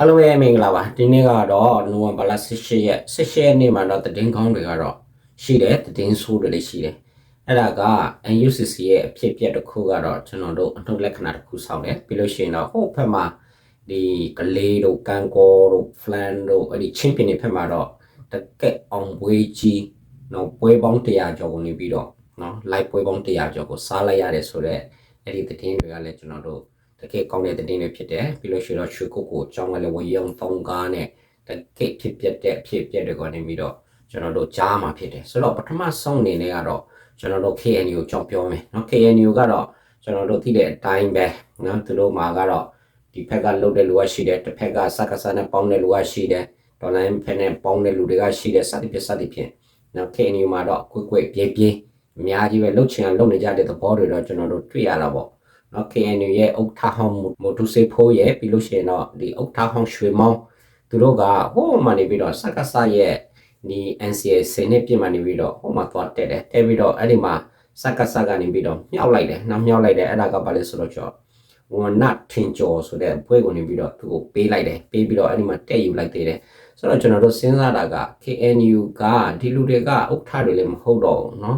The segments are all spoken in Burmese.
အားလုံးပဲမင်္ဂလာပါဒီနေ့ကတော့နိုဝင်ဘာလ18ရက်18ရက်နေ့မှာတော့တည်င်းကောင်းတွေကတော့ရှိတယ်တည်င်းဆိုးတွေလည်းရှိတယ်အဲ့ဒါက NUCC ရဲ့အဖြစ်အပျက်တစ်ခုကတော့ကျွန်တော်တို့အထုပ်လက္ခဏာတစ်ခုဆောက်တယ်ပြီးလို့ရှိရင်တော့ဟိုဘက်မှာဒီကလေးတို့ကန်ကောတို့ flan တို့အဲ့ဒီချင်းပင်တွေဘက်မှာတော့တကက်အောင်ပွဲကြီးနော်ပွဲပေါင်း100ကျော်ကိုနေပြီးတော့နော် live ပွဲပေါင်း100ကျော်ကိုစားလိုက်ရတယ်ဆိုတော့အဲ့ဒီတည်င်းတွေကလည်းကျွန်တော်တို့ တကယ်ကောင်းတဲ့သတင်းတွေဖြစ်တယ်ပြီးလို့ရှိရင်တော့ရွှေကုတ်ကိုအကြောင်းကလည်းဝေယုံသုံးကားနဲ့တကယ်ဖြစ်ပျက်တဲ့အဖြစ်အပျက်တွေကနေပြီးတော့ကျွန်တော်တို့ကြားမှာဖြစ်တယ်ဆိုတော့ပထမဆုံးအနေနဲ့ကတော့ကျွန်တော်တို့ KNU ကိုကြောင်းပြောမယ်เนาะ KNU ကတော့ကျွန်တော်တို့သိတဲ့အတိုင်းပဲเนาะသူတို့မှာကတော့ဒီဖက်ကလှုပ်တဲ့လူကရှိတယ်တစ်ဖက်ကစက္ကစနဲ့ပေါင်းတဲ့လူကရှိတယ်ဒေါ်လာဖက်နဲ့ပေါင်းတဲ့လူတွေကရှိတယ်စသည်ဖြင့်စသည်ဖြင့်เนาะ KNU မှာတော့ကွိကွိပြေးပြေးအများကြီးပဲလှုပ်ချင်အောင်လှုပ်နေကြတဲ့သဘောတွေတော့ကျွန်တော်တို့တွေ့ရတာပေါ့ နော် KNU ရဲ့ဥက္ကဋ္ဌဟောင်းမိုတူစေဖိုးရဲ့ပြီးလို့ရှိရင်တော့ဒီဥက္ကဋ္ဌဟောင်းရွှေမောင်းသူတို့ကဟိုးမှနေပြီးတော့စက္ကစရဲ့ဒီ NCA စနေပြစ်မှနေပြီးတော့ဟိုမှာသွားတက်တယ်တက်ပြီးတော့အဲ့ဒီမှာစက္ကစကနေပြီးတော့မြောက်လိုက်တယ်နောက်မြောက်လိုက်တယ်အဲ့ဒါကဘာလဲဆိုတော့ကျော်ဝနထင်ကျော်ဆိုတဲ့ဘွဲကိုနေပြီးတော့သူကိုပေးလိုက်တယ်ပေးပြီးတော့အဲ့ဒီမှာတက်ယူလိုက်သေးတယ်ဆိုတော့ကျွန်တော်တို့စဉ်းစားတာက KNU ကဒီလူတွေကဥက္ကဋ္ဌတွေလည်းမဟုတ်တော့ဘူးเนาะ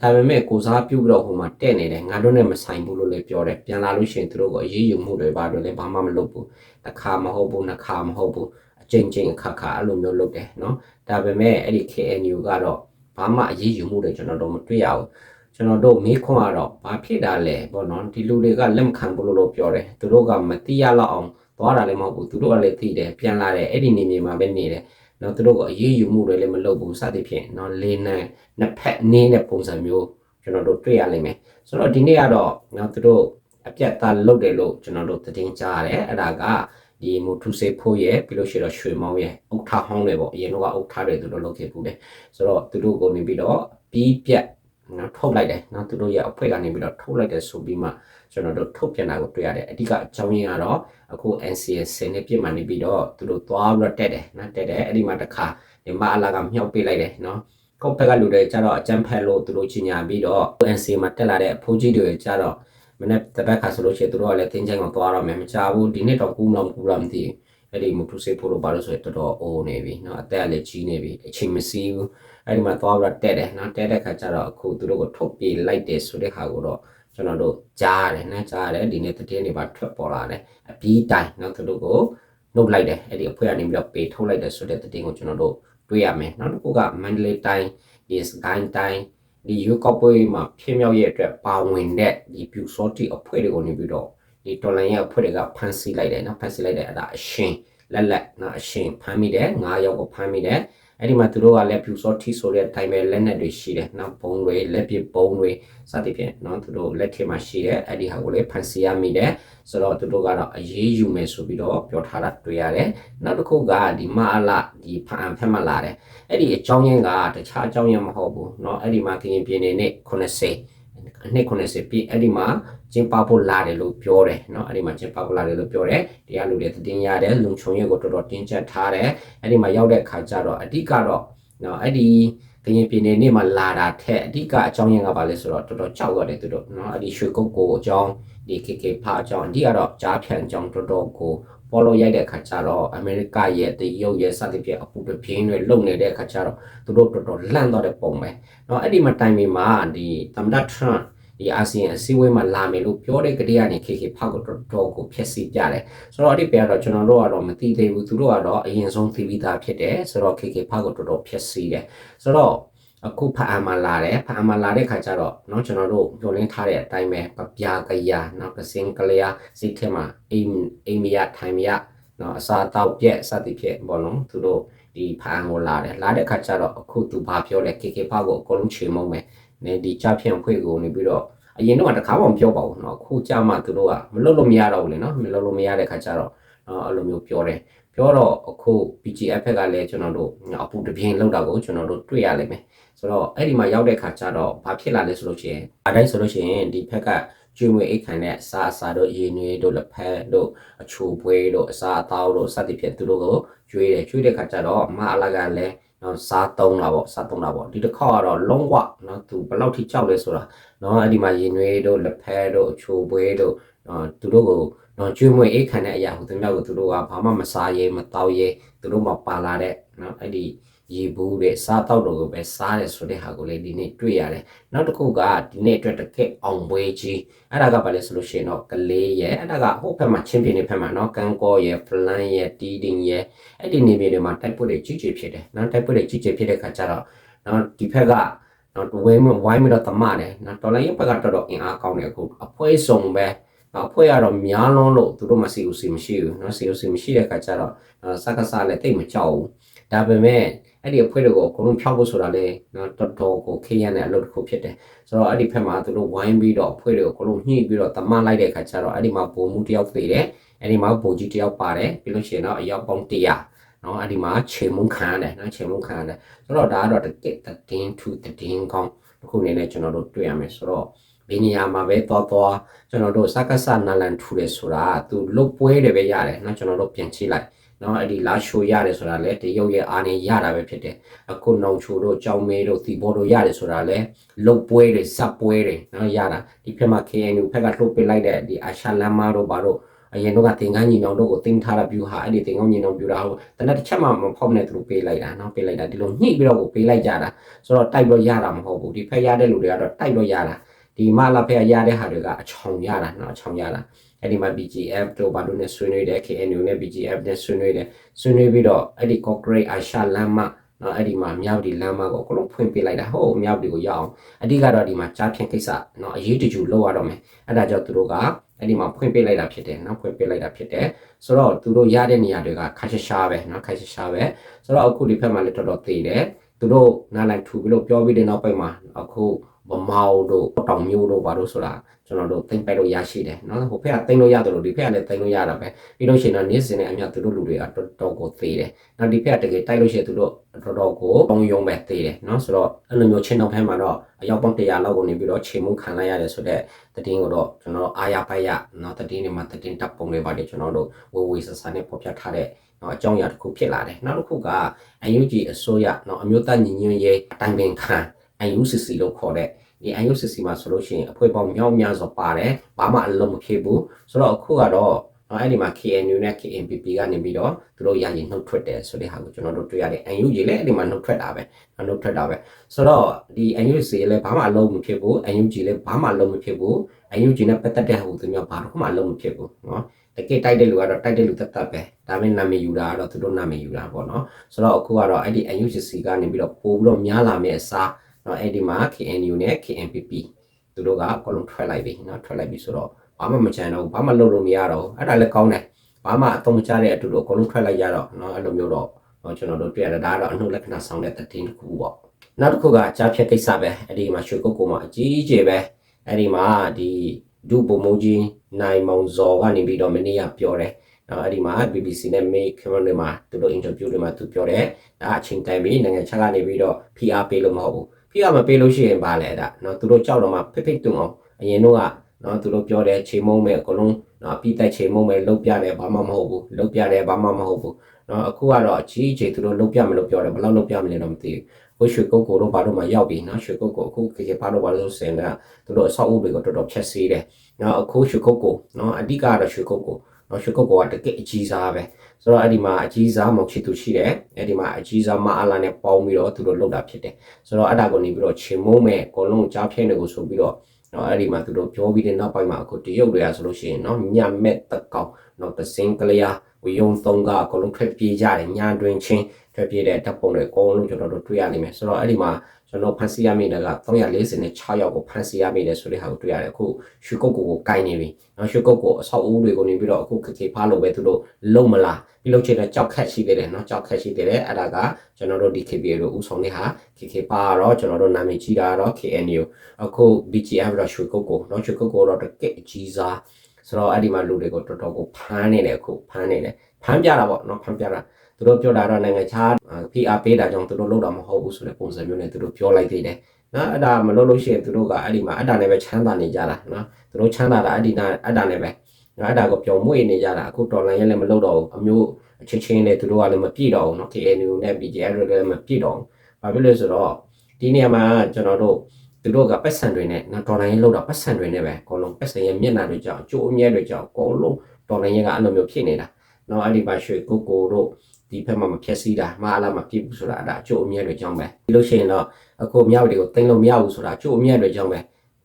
ဒါပေမဲ့ကိုစားပြုတ်ပြီးတော့ဟိုမှာတဲ့နေတယ်ငါတို့နဲ့မဆိုင်ဘူးလို့လည်းပြောတယ်ပြန်လာလို့ရှိရင်သူတို့ကအရေးယူမှုတွေပါတော့လည်းဘာမှမလုပ်ဘူးတစ်ခါမဟုတ်ဘူးနှစ်ခါမဟုတ်ဘူးအချိန်ချင်းအခါခါအဲ့လိုမျိုးလုပ်တယ်နော်ဒါပေမဲ့အဲ့ဒီ KNU ကတော့ဘာမှအရေးယူမှုတွေကျွန်တော်တို့မတွေ့ရဘူးကျွန်တော်တို့မေးခွန်းကတော့ဘာဖြစ်တာလဲပေါ့နော်ဒီလူတွေကလက်မခံဘူးလို့လို့ပြောတယ်သူတို့ကမတိရလောက်အောင်သွားတာလည်းမဟုတ်ဘူးသူတို့ကလည်းသိတယ်ပြန်လာတယ်အဲ့ဒီနေမြေမှာပဲနေတယ် နော်သူတို့ကအရေးယူမှုတွေလည်းမလုပ်ဘူးစသဖြင့်နော်လေးနဲ့နှစ်ဖက်နင်းတဲ့ပုံစံမျိုးကျွန်တော်တို့တွေ့ရလိမ့်မယ်ဆိုတော့ဒီနေ့ကတော့နော်သူတို့အပြတ်သားလုပ်တယ်လို့ကျွန်တော်တို့သတင်းကြားရတယ်အဲ့ဒါကဒီမူထုစေဖိုးရဲ့ပြီးလို့ရှိတော့ရွှေမောင်းရဲ့ဥက္ခဟောင်းတွေပေါ့အရင်တော့ဥက္ခတွေသူတို့လုပ်ခဲ့ဘူးတယ်ဆိုတော့သူတို့ကိုနေပြီးတော့ပြီးပြတ် နော်ထုတ်လိုက်တယ်နော်သူတို့ရဲ့အဖွဲ့ကနေပြီးတော့ထုတ်လိုက်တယ်ဆိုပြီးမှကျွန်တော်တို့ထုတ်ပြန်တာကိုတွေ့ရတယ်အဓိကအကြောင်းရင်းကတော့အခု NCS စနေပြစ်မှနေပြီးတော့သူတို့သွားပြီးတော့တက်တယ်နော်တက်တယ်အဲ့ဒီမှာတစ်ခါဒီမအလာကမြောက်ပေးလိုက်တယ်နော်ကော့ဖက်ကလူတွေကြတော့အကြမ်းဖက်လို့သူတို့ကြီးညာပြီးတော့ NC မှာတက်လာတဲ့အဖိုးကြီးတွေကြတော့မနေ့တပတ်ခါဆိုလို့ရှိရင်သူတို့ကလည်းတင်းချိုင်ကိုသွားတော့မယ်မကြဘူးဒီနေ့တော့ကူးမလို့ကူးလားမသိဘူး အဲ့ဒီမထူစေဖို့လို့ပါလို့ဆိုရင်တော်တော်အိုးနေပြီเนาะအသက်ကလည်းကြီးနေပြီအချိန်မစည်းဘူးအဲ့ဒီမှာသွားပြီးတော့တက်တယ်เนาะတက်တဲ့ခါကျတော့အခုသူတို့ကိုထုတ်ပြေးလိုက်တယ်ဆိုတဲ့ခါကိုတော့ကျွန်တော်တို့ကြားရတယ်နော်ကြားရတယ်ဒီနေ့သတင်းတွေပါထွက်ပေါ်လာတယ်အပြီးတိုင်နော်သူတို့ကိုနှုတ်လိုက်တယ်အဲ့ဒီအဖွဲ့ကနေပြီးတော့ပေထုတ်လိုက်တယ်ဆိုတဲ့သတင်းကိုကျွန်တော်တို့တွေ့ရမယ်နောက်တစ်ခုကမန္တလေးတိုင်းဒီစကိုင်းတိုင်းဒီယူကော့ပွဲမှာဖြစ်မြောက်ရဲ့အတွက်ပါဝင်တဲ့ဒီပြူစောတိအဖွဲ့တွေကိုနေပြီးတော့ ဒီတော်လိုင်းရဲ့ဖွဲ့တွေကဖမ်းဆီးလိုက်တယ်နော်ဖမ်းဆီးလိုက်တယ်အဲ့ဒါအရှင်လက်လက်နော်အရှင်ဖမ်းမိတယ်ငါးယောက်ကိုဖမ်းမိတယ်အဲ့ဒီမှာသူတို့ကလည်းဖြူစောထိဆိုတဲ့အတိုင်းပဲလက်နဲ့တွေရှိတယ်နော်ဘုံတွေလက်ပစ်ဘုံတွေစသဖြင့်နော်သူတို့လက်ထက်မှာရှိတယ်အဲ့ဒီဟာကိုလည်းဖန်ဆီးရမိတယ်ဆိုတော့သူတို့ကတော့အရေးယူမယ်ဆိုပြီးတော့ပြောထားတာတွေ့ရတယ်နောက်တစ်ခုကဒီမအလဒီဖန်ဖက်မှလာတယ်အဲ့ဒီအကြောင်းရင်းကတခြားအကြောင်းရင်းမဟုတ်ဘူးနော်အဲ့ဒီမှာကရင်ပြည်နယ်နဲ့80အနှစ်90ပြည့်အဲ့ဒီမှာ ကျင်းပဖို့လာတယ်လို့ပြောတယ်เนาะအဲ့ဒီမှာကျင်းပဖို့လာတယ်လို့ပြောတယ်တရားလူတွေတင်ရတယ်လုံချုံရွက်ကိုတော်တော်တင်းကျပ်ထားတယ်အဲ့ဒီမှာရောက်တဲ့ခါကျတော့အဓိကတော့เนาะအဲ့ဒီကရင်ပြည်နယ်နေ့မှာလာတာထက်အဓိကအကြောင်းရင်းကဘာလဲဆိုတော့တော်တော်ကြောက်ရတယ်သူတို့เนาะအဲ့ဒီရွှေကုတ်ကိုအကြောင်းဒီ KK ဖာအကြောင်းအဓိကတော့ကြားဖြန့်အကြောင်းတော်တော်ကိုပေါ်လို့ရိုက်တဲ့အခါကျတော့အမေရိကရဲ့တရုတ်ရဲ့စသဖြင့်အပူတပြင်းတွေလုံနေတဲ့အခါကျတော့သူတို့တော်တော်လန့်တော့တဲ့ပုံပဲเนาะအဲ့ဒီမှာတိုင်မီမှာဒီသမ္မတထရန့် ဒီအာဆီယံအစည်းအဝေးမှာလာမယ်လို့ပြောတဲ့ကတိကနေ KK ဖောက်ကိုတော်တော်ကိုဖျက်ဆီးကြတယ်ဆိုတော့အဲ့ဒီပဲကတော့ကျွန်တော်တို့ကတော့မသိသေးဘူးသူတို့ကတော့အရင်ဆုံးသိပြီးသားဖြစ်တယ်ဆိုတော့ KK ဖောက်ကိုတော်တော်ဖျက်ဆီးတယ်ဆိုတော့အခုဖအာမလာတယ်ဖအာမလာတဲ့ခါကျတော့เนาะကျွန်တော်တို့ညှို့လင်းထားတဲ့အတိုင်းပဲပပြာကရเนาะကစင်ကလျာစိတ်ထဲမှာအိမ်အိမ်မရထိုင်မရเนาะအစာတောက်ပြက်စသည်ဖြင့်ဘောနော်သူတို့ဒီဖအာကိုလာတယ်လာတဲ့ခါကျတော့အခုသူဘာပြောလဲ KK ဖောက်ကိုအကုန်လုံးချေမုံမယ် နေဒီကြဖြန့်ဖွဲ့ကိုနေပြီးတော့အရင်တော့တခါမှမပြောပါဘူးเนาะအခုကြမှသူတို့ကမလုပ်လို့မရတော့ဘူးလေเนาะမလုပ်လို့မရတဲ့ခါကျတော့အဲ့လိုမျိုးပြောတယ်ပြောတော့အခု PGF ကလည်းကျွန်တော်တို့အပူတပြင်းလောက်တာကိုကျွန်တော်တို့တွေ့ရလိမ့်မယ်ဆိုတော့အဲ့ဒီမှာရောက်တဲ့ခါကျတော့ဘာဖြစ်လာလဲဆိုလို့ရှိရင်အတိုင်းဆိုလို့ရှိရင်ဒီဖက်ကကျွေးမွေးအိတ်ခံတဲ့အစာအစာတို့ရေနွေးတို့လက်ဖက်တို့အချိုပွဲတို့အစာအသောက်တို့စသဖြင့်သူတို့ကိုကျွေးတယ်ကျွေးတဲ့ခါကျတော့အမအလကလည်း နော်စားသုံးတာပေါ့စားသုံးတာပေါ့ဒီတစ်ခေါက်ကတော့လုံးဝနော်သူဘယ်လောက်ထိကြောက်လဲဆိုတာနော်အဲ့ဒီမှာရင်နွေးတို့လက်ဖက်တို့အချိုပွဲတို့နော်သူတို့ကိုနော်ကျွေးမွေးအိတ်ခံတဲ့အရာဟိုသူများကိုသူတို့ကဘာမှမစားရဲမတောက်ရဲသူတို့မှပါလာတဲ့နော်အဲ့ဒီ ရေဘူးတဲ့စားတောက်တော့ကိုပဲစားတယ်ဆိုတဲ့ဟာကိုလေဒီနေ့တွေ့ရတယ်နောက်တစ်ခုကဒီနေ့အတွက်တကက်အောင်ပွဲကြီးအဲ့ဒါကဘာလဲဆိုလို့ရှိရင်တော့ကလေးရဲ့အဲ့ဒါကဟိုဘက်မှာချင်းပြင်းနေဘက်မှာနော်ကန်ကောရဲ့ဖလန်ရဲ့တီးတင်ရဲ့အဲ့ဒီနေမြေတွေမှာတိုက်ပွဲတွေကြီးကြီးဖြစ်တယ်နော်တိုက်ပွဲတွေကြီးကြီးဖြစ်တဲ့ခါကျတော့နော်ဒီဘက်ကနော်ဝဲမဝိုင်းမတော့တမတယ်နော်တော်လိုင်းရဲ့ဘက်ကတော်တော်အင်အားကောင်းတယ်အခုအဖွဲစုံပဲအဖွဲကတော့များလုံးလို့သူတို့မစီဘူးစီမရှိဘူးနော်စီဘူးစီမရှိတဲ့ခါကျတော့စကားစားလည်းတိတ်မကြောက်ဘူး ဒါပေမဲ့အဲ့ဒီအဖွဲ့တွေကိုအကုန်လုံးဖြောက်ဖို့ဆိုတာလေနော်တော်တော်ကိုခေးရတဲ့အလုပ်တစ်ခုဖြစ်တယ်ဆိုတော့အဲ့ဒီဖက်မှာသူတို့ဝိုင်းပြီးတော့အဖွဲ့တွေကိုအကုန်လုံးညှိပြီးတော့တမလိုက်တဲ့အခါကျတော့အဲ့ဒီမှာပုံမှုတယောက်သေးတယ်အဲ့ဒီမှာပုံကြီးတယောက်ပါတယ်ပြီးလို့ရှိရင်တော့အယောက်ပေါင်း100နော်အဲ့ဒီမှာခြေမုံခံရတယ်နော်ခြေမုံခံရတယ်ဆိုတော့ဒါကတော့တကက်တင်းထူတင်းကောင်းတစ်ခုအနေနဲ့ကျွန်တော်တို့တွေ့ရမယ်ဆိုတော့ဘယ်နေရာမှာပဲသွားသွားကျွန်တော်တို့စကားစနာလန်ထူတယ်ဆိုတာသူလုတ်ပွဲတယ်ပဲရတယ်နော်ကျွန်တော်တို့ပြန်ချိလိုက် နော်အဲ့ဒီလာချိုရတယ်ဆိုတာလဲတရုတ်ရဲ့အာဏာရတာပဲဖြစ်တယ်အခုနောင်ချိုတို့ကြောင်မဲတို့သီဘောတို့ရတယ်ဆိုတာလဲလုတ်ပွဲတွေစပ်ပွဲတွေနော်ရတာဒီဖက်မှာ KNU ဖက်ကလှုပ်ပစ်လိုက်တဲ့ဒီအာရှလမ်းမတို့ဘာတို့အရင်တော့ကသင်္ကန်းညီနောင်တို့ကိုတင်ထားတာပြူဟာအဲ့ဒီသင်္ကန်းညီနောင်ပြူတာဟိုတနက်တစ်ချက်မှမဖောက်နဲ့သူတို့ပေးလိုက်တာနော်ပေးလိုက်တာဒီလိုညှိပြီးတော့ကိုပေးလိုက်ကြတာဆိုတော့တိုက်လို့ရတာမဟုတ်ဘူးဒီဖက်ရတဲ့လူတွေကတော့တိုက်လို့ရတာ ဒီမလာဖက်ရတဲ့ဟာတွေကအချောင်ရတာနော်အချောင်ရတာအဲ့ဒီမှာ BGF တို့ဘာလို့နဲ့ဆွေးနွေးတယ် KNU နဲ့ BGF နဲ့ဆွေးနွေးတယ်ဆွေးနွေးပြီးတော့အဲ့ဒီ corporate အာရှလမ်းမနော်အဲ့ဒီမှာမြောက်ဒီလမ်းမကိုအကုန်လုံးဖွင့်ပေးလိုက်တာဟုတ်မြောက်ဒီကိုရအောင်အဓိကတော့ဒီမှာကြားဖြန့်ကိစ္စနော်အရေးတကြီးလောက်ရတော့မယ်အဲ့ဒါကြောင့်သူတို့ကအဲ့ဒီမှာဖွင့်ပေးလိုက်တာဖြစ်တယ်နော်ဖွင့်ပေးလိုက်တာဖြစ်တယ်ဆိုတော့သူတို့ရတဲ့နေရာတွေကခက်ရှာရှာပဲနော်ခက်ရှာရှာပဲဆိုတော့အခုဒီဖက်မှာလည်းတော်တော်သေးတယ်သူတို့နားလိုက်ထူပြီးလို့ပြောပြီးတဲ့နောက်ပိုင်းမှာအခု ဗမာတို့တောင်မျိုးတို့ဘာလို့ဆိုတာကျွန်တော်တို့သိမ့်ပိုက်လို့ရရှိတယ်နော်ဟိုဖက်ကသိမ့်လို့ရတယ်လို့ဒီဖက်ကလည်းသိမ့်လို့ရတာပဲပြီးလို့ရှိရင်တော့နေ့စဉ်နဲ့အမြသူတို့လူတွေကတော်တော်ကိုသေးတယ်နော်ဒီဖက်ကတကယ်တိုက်လို့ရှိရင်သူတို့တော်တော်ကိုတုံယုံပဲသေးတယ်နော်ဆိုတော့အဲ့လိုမျိုးချင်းတော့ဖက်မှာတော့အရောက်ပေါင်း100လောက်ကိုနေပြီးတော့ချိန်မှုခံလိုက်ရတယ်ဆိုတော့တည်င်းကိုတော့ကျွန်တော်တို့အာရပိုက်ရနော်တည်င်းတွေမှာတည်င်းတပ်ပုံတွေပါတယ်ကျွန်တော်တို့ဝေဝေဆဆနဲ့ပေါ်ပြထားတဲ့နော်အကြောင်းအရာတစ်ခုဖြစ်လာတယ်နောက်တစ်ခုကအယူကြီးအစိုးရနော်အမျိုးသားညီညွတ်ရေးတိုင်ပင်ခံ UNCC လို့ခေါ်တဲ့ဒီ UNCC မှာဆိုလို့ရှိရင်အဖွဲ့ပေါင်းမြောက်များစွာပါတယ်ဘာမှအလုံးမဖြစ်ဘူးဆိုတော့အခုကတော့နော်အဲ့ဒီမှာ KNU နဲ့ KNPP ကနေပြီးတော့သူတို့ရာရင်နှုတ်ထွက်တယ်ဆိုတဲ့ဟာကိုကျွန်တော်တို့တွေ့ရတယ် UNG လည်းအဲ့ဒီမှာနှုတ်ထွက်တာပဲနှုတ်ထွက်တာပဲဆိုတော့ဒီ UNC လည်းဘာမှအလုံးမဖြစ်ဘူး UNG လည်းဘာမှအလုံးမဖြစ်ဘူး UNG နဲ့ပတ်သက်တဲ့ဟိုသူများဘာတော့မှအလုံးမဖြစ်ဘူးနော်တကယ်တိုက်တဲ့လူကတော့တိုက်တဲ့လူတက်တက်ပဲဒါပေမဲ့နာမည်ယူတာကတော့သူတို့နာမည်ယူတာပေါ့နော်ဆိုတော့အခုကတော့အဲ့ဒီ UNC ကနေပြီးတော့ပို့ပြီးတော့များလာမယ့်အစား နော်အဲ့ဒီမှာ KNU နဲ့ KNPP သူတို့ကအကုန်လုံးထွက်လိုက်ပြီနော်ထွက်လိုက်ပြီဆိုတော့ဘာမှမချန်တော့ဘူးဘာမှလုပ်လို့မရတော့ဘူးအဲ့ဒါလည်းကောင်းတယ်ဘာမှအသုံးမချတဲ့အတူတူအကုန်လုံးထွက်လိုက်ရတော့နော်အဲ့လိုမျိုးတော့ကျွန်တော်တို့တွေ့ရတယ်ဒါကတော့အနှုတ်လက္ခဏာဆောင်တဲ့တည်င်းတစ်ခုပေါ့နောက်တစ်ခုကကြားဖြတ်ကိစ္စပဲအဲ့ဒီမှာရွှေကုတ်ကုတ်မှာအကြီးကြီးပဲအဲ့ဒီမှာဒီဒုဗိုလ်မှူးကြီးနိုင်မောင်ဇော်ကနေပြီးတော့မနေ့ကပြောတယ်နော်အဲ့ဒီမှာ BBC နဲ့ Make Cameron တွေမှာသူတို့ interview တွေမှာသူပြောတယ်ဒါအချိန်တိုင်းပြီးနိုင်ငံခြားကနေပြီးတော့ PR ပေးလို့မဟုတ်ဘူး PR မပေးလို့ရှိရင်ပါလေဒါနော်သူတို့ကြောက်တော့မှဖိဖိတုံအောင်အရင်တော့ကနော်သူတို့ပြောတယ်ချိန်မုံမဲ့အကုန်လုံးနော်ပြီးတိုက်ချိန်မုံမဲ့လုတ်ပြတယ်ဘာမှမဟုတ်ဘူးလုတ်ပြတယ်ဘာမှမဟုတ်ဘူးနော်အခုကတော့အကြီးအကျယ်သူတို့လုတ်ပြမလို့ပြောတယ်ဘယ်လောက်လုတ်ပြမလဲတော့မသိဘူးဟိုရွှေကုတ်ကိုတော့ဘာလို့မှရောက်ပြီနော်ရွှေကုတ်ကိုအခုခေခေဘာလို့ဘာလို့စင်တာသူတို့အဆောက်အဦတွေကိုတော်တော်ဖြတ်စီးတယ်နော်အခုရွှေကုတ်ကိုနော်အဓိကကတော့ရွှေကုတ်ကို နော်ရွှေကုတ်ကတကယ်အကြီးစားပဲဆိုတော့အဲ့ဒီမှာအကြီးစားမောင်ချီသူရှိတယ်အဲ့ဒီမှာအကြီးစားမအားလာနဲ့ပေါင်းပြီးတော့သူတို့လှုပ်တာဖြစ်တယ်ဆိုတော့အဲ့ဒါကိုနေပြီးတော့ချေမုံးမဲ့အကုန်လုံးကြားဖြဲနေကိုဆိုပြီးတော့နော်အဲ့ဒီမှာသူတို့ပြောပြီးတဲ့နောက်ပိုင်းမှာအခုတရုတ်တွေကဆိုလို့ရှိရင်နော်ညမက်တကောင်နော်တစင်းကလေးအားဝီယုံသုံးကအကုန်လုံးထွက်ပြေးကြတယ်ညာတွင်ချင်း ထွက်ပြေးတဲ့တပ်ပုံတွေအကုန်လုံးကျွန်တော်တို့တွေ့ရနိုင်မယ်ဆိုတော့အဲ့ဒီမှာကျွန်တော်ဖန်စီရမိတဲ့က346ယောက်ကိုဖန်စီရမိတယ်ဆိုတဲ့ဟာကိုတွေ့ရတယ်အခုရွှေကုတ်ကိုကိုကိုင်းနေပြီနော်ရွှေကုတ်ကိုအဆောက်အဦတွေကိုနေပြီးတော့အခုခခေဖားလို့ပဲသူတို့လုံမလားပြီးလို့ချင်တဲ့ကြောက်ခက်ရှိသေးတယ်နော်ကြောက်ခက်ရှိသေးတယ်အဲ့ဒါကကျွန်တော်တို့ဒီ KPA တို့ဥဆောင်နေတာခခေဖားတော့ကျွန်တော်တို့နာမည်ကြီးတာတော့ KNU အခု BGF တော့ရွှေကုတ်ကိုနော်ရွှေကုတ်ကိုတော့တကက်အကြီးစား ဆိုတော့အဲ့ဒီမှာလူတွေကိုတော်တော်ကိုဖမ်းနေတယ်အခုဖမ်းနေတယ်ဖမ်းပြတာပေါ့နော်ဖမ်းပြတာသူတို့ပြောတာတော့နိုင်ငံခြား PR ပေးတာကြောင့်သူတို့လုပ်တာမဟုတ်ဘူးဆိုတဲ့ပုံစံမျိုးနဲ့သူတို့ပြောလိုက်သေးတယ်နော်အဲ့ဒါမလုပ်လို့ရှိရင်သူတို့ကအဲ့ဒီမှာအဲ့ဒါနဲ့ပဲချမ်းသာနေကြတာနော်သူတို့ချမ်းသာတာအဲ့ဒီနာအဲ့ဒါနဲ့ပဲနော်အဲ့ဒါကိုပျော်မွေ့နေကြတာအခုတော်လိုင်းရဲလည်းမလုပ်တော့ဘူးအမျိုးအချင်းချင်းနဲ့သူတို့ကလည်းမပြည့်တော့ဘူးနော် KNU နဲ့ BGR လည်းမပြည့်တော့ဘူးဘာဖြစ်လို့ဆိုတော့ဒီနေရာမှာကျွန်တော်တို့ သူတို့ကပတ်စံတွေနဲ့နော်ဒေါ်လာရင်းလောက်တာပတ်စံတွေနဲ့ပဲအကုန်လုံးပတ်စံရဲ့မျက်နှာတွေကြောင့်အကျိုးအမြတ်တွေကြောင့်အကုန်လုံးဒေါ်လာရင်းကအဲ့လိုမျိုးဖြစ်နေတာနော်အဲ့ဒီပါရွှေကိုကိုတို့ဒီဘက်မှာမဖြက်စီးတာမအားလားမပြည့်ဘူးဆိုတာအဲ့ဒါအကျိုးအမြတ်တွေကြောင့်ပဲဒီလို့ရှိရင်တော့အခုမြောက်တွေကိုတင်လို့မရဘူးဆိုတာအကျိုးအမြတ်တွေကြောင့်ပဲ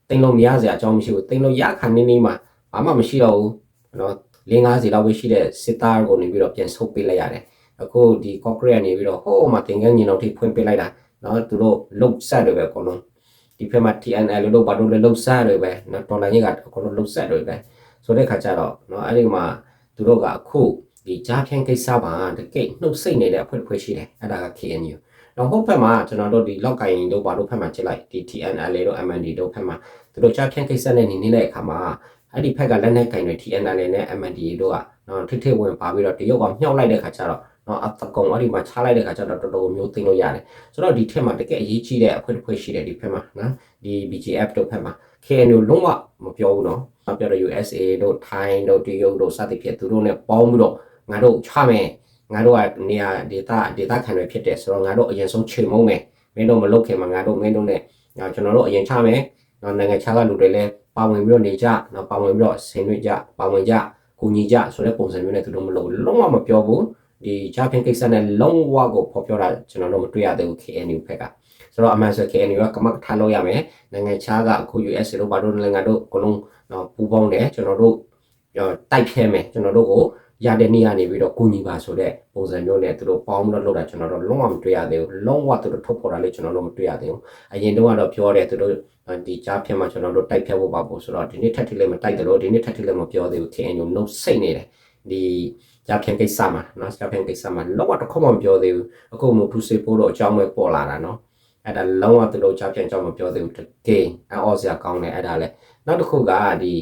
တင်လို့မရစရာအကြောင်းမရှိဘူးတင်လို့ရခဏနေနေမှာဘာမှမရှိတော့ဘူးနော်၄50လောက်ပဲရှိတဲ့စစ်သားကိုနေပြီးတော့ပြန်ဆုတ်ပေးလိုက်ရတယ်အခုဒီ corporate ကနေပြီးတော့ဟိုးမှာတင်ငန်းညင်တော်ထိဖွင့်ပေးလိုက်တာနော်သူတို့လုတ်ဆက်တွေပဲအကုန်လုံး ဒီဖက်မှာ TNL လို့တော့ဘာလို့လဲလှုပ်ရှားတွေပဲနော်တော်လိုင်းကြီးကအကုန်လုံးလှုပ်ရှားတွေပဲဆိုတဲ့ခါကျတော့နော်အဲ့ဒီမှာသူတို့ကအခုဒီကြားဖြန့်ကိစ္စပါတကယ်နှုတ်ဆက်နေတဲ့အဖွဲ့တစ်ဖွဲ့ရှိတယ်အဲ့ဒါက KNU နောက်ဟုတ်ဖက်မှာကျွန်တော်တို့ဒီလောက်ကင်တို့ဘာလို့ဖက်မှာချက်လိုက်ဒီ TNL တို့ MND တို့ဖက်မှာသူတို့ကြားဖြန့်ကိစ္စနဲ့နေနေတဲ့အခါမှာအဲ့ဒီဖက်ကလက်နက်ကင်တွေ TNL နဲ့ MND တို့ကနော်ထိထိဝင်ပါပြီးတော့တရုတ်ကမြှောက်လိုက်တဲ့ခါကျတော့ နော်အတကုံအဲ့ဒီမှာချလိုက်တဲ့ခါကျတော့တော်တော်မျိုးသိလို့ရတယ်ဆိုတော့ဒီထက်မှာတကယ်အရေးကြီးတဲ့အခွင့်အခွင့်ရှိတယ်ဒီဖက်မှာနော်ဒီ BGF တို့ဖက်မှာ KNU လုံးဝမပြောဘူးနော်နောက်ပြတော့ USA တို့ Thai တို့တရုတ်တို့စသဖြင့်သူတို့နဲ့ပေါင်းပြီးတော့ငါတို့ချမယ်ငါတို့ကနေရာဒေတာဒေတာခံရဖြစ်တယ်ဆိုတော့ငါတို့အရင်ဆုံးချိန်မုံမယ်မင်းတို့မလုပ်ခင်မှာငါတို့မင်းတို့နဲ့ကျွန်တော်တို့အရင်ချမယ်နော်နိုင်ငံခြားကလူတွေလည်းပါဝင်ပြီးတော့နေကြနော်ပါဝင်ပြီးတော့ဆင်နွှဲကြပါဝင်ကြကူညီကြဆိုတဲ့ပုံစံမျိုးနဲ့သူတို့မလုပ်လုံးဝမပြောဘူး ဒီဂျာဖင်ကိစ္စနဲ့လုံးဝကိုဖော်ပြတာကျွန်တော်တို့မတွေ့ရသေးဘူး KNU ဖက်ကဆိုတော့အမှန်ဆို KNU ကကမကထားလို့ရမယ်နိုင်ငံခြားကအခု US တို့ဘာလို့လဲငါတို့အကုန်လုံးတော့ပူပေါင်းတယ်ကျွန်တော်တို့တိုက်ခဲမယ်ကျွန်တော်တို့ကိုရတဲ့နေ့ကနေပြီးတော့ကိုညီပါဆိုတဲ့ပုံစံမျိုးနဲ့သူတို့ပေါင်းပြီးတော့လုပ်တာကျွန်တော်တို့လုံးဝမတွေ့ရသေးဘူးလုံးဝသူတို့ထုတ်ဖော်တာလည်းကျွန်တော်တို့မတွေ့ရသေးဘူးအရင်တော့ကတော့ပြောတယ်သူတို့ဒီကြားဖြတ်မှာကျွန်တော်တို့တိုက်ဖြတ်ဖို့ပါဖို့ဆိုတော့ဒီနေ့ထက်ထိလည်းမတိုက်တယ်လို့ဒီနေ့ထက်ထိလည်းမပြောသေးဘူး KNU နှုတ်စိတ်နေတယ်ဒီ ကြားဖြတ်ကိစ္စမှာနော်ကြားဖြတ်ကိစ္စမှာလုံးဝတစ်ခုမှမပြောသေးဘူးအခုမထူးစေဖို့တော့အကြောင်းပဲပေါ်လာတာနော်အဲ့ဒါလုံးဝသူတို့ကြားဖြတ်အကြောင်းမပြောသေးဘူးတကယ်အော်စရာကောင်းတယ်အဲ့ဒါလည်းနောက်တစ်ခုကဒီ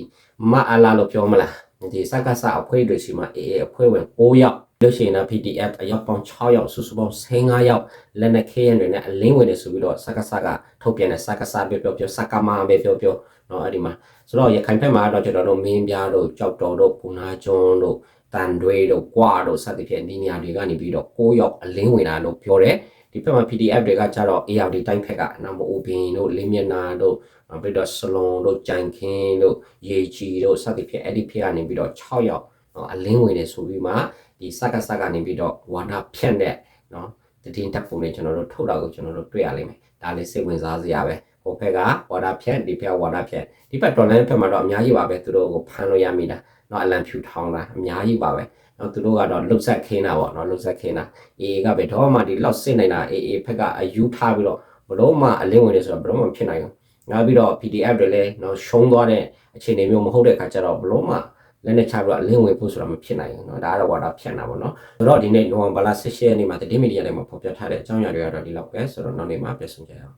မအလာလို့ပြောမလားဒီစကားစအဖွဲ့တွေရှိမှာအေးအဖွဲ့ဝင်9ယောက်လို့ရှိရင်တော့ PDF အယောက်ပေါင်း6ယောက်စုစုပေါင်း15ယောက်လက်နက်ခဲရန်တွေနဲ့အလင်းဝင်တယ်ဆိုပြီးတော့စကားစကထုတ်ပြန်တဲ့စကားစပြောပြောပြောစကားမပဲပြောပြောနော်အဲ့ဒီမှာဆိုတော့ရခိုင်ဘက်မှာတော့ကျွန်တော်တို့မင်းပြားတို့ကြောက်တော်တို့ပူနာကျွန်းတို့ တန်တွေတို့ကွာတို့စသဖြင့်ဒီနေရာတွေကနေပြီးတော့9ယောက်အလင်းဝင်တာလို့ပြောတယ်ဒီဘက်မှာ PDF တွေကကြတော့ ARD တိုင်းဖက်ကနောက်မ OBN တို့လင်းမျက်နာတို့ပြီးတော့ဆလွန်တို့ကြိုင်ခင်းတို့ရေကြီးတို့စသဖြင့်အဲ့ဒီဖက်ကနေပြီးတော့6ယောက်အလင်းဝင်တယ်ဆိုပြီးမှဒီစကစကနေပြီးတော့ဝါဒဖြန့်တဲ့နော်တည်င်းတပ်ပုံနဲ့ကျွန်တော်တို့ထုတ်တာကိုကျွန်တော်တို့တွေ့ရလိမ့်မယ်ဒါလေးစိတ်ဝင်စားစရာပဲဟိုဘက်ကဝါဒဖြန့်ဒီဘက်ကဝါဒဖြန့်ဒီဘက်ဒေါ်လာဘက်မှာတော့အများကြီးပါပဲသူတို့ကိုဖမ်းလို့ရမိတာ เนาะအလံဖြူထောင်းတာအများကြီးပါပဲเนาะသူတို့ကတော့လှုပ်ဆက်ခင်းတာပေါ့เนาะလှုပ်ဆက်ခင်းတာအေးကပဲတော့မှဒီလောက်စစ်နေတာအေးအေးဘက်ကအယူထားပြီးတော့ဘလို့မှအလင်းဝင်နေဆိုတော့ဘလို့မှဖြစ်နိုင်ဘူးနောက်ပြီးတော့ PDF တွေလည်းเนาะရှုံးသွားတဲ့အခြေအနေမျိုးမဟုတ်တဲ့ခါကျတော့ဘလို့မှလက်နဲ့ချပြီးတော့အလင်းဝင်ဖို့ဆိုတာမဖြစ်နိုင်ဘူးเนาะဒါကတော့ဝါဒဖြန့်တာပေါ့เนาะဆိုတော့ဒီနေ့နိုဝင်ဘာလ18ရက်နေ့မှာတတိမီဒီယာထဲမှာဖော်ပြထားတဲ့အကြောင်းအရာတွေကတော့ဒီလောက်ပဲဆိုတော့နောက်နေ့မှာပြန်ဆုံကြရအောင်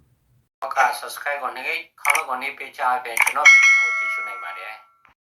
ဟုတ်ကဲ့ subscribe ကိုနေခေါင်းကိုနေပေးချပေးကျွန်တော်ဗီဒီယို ု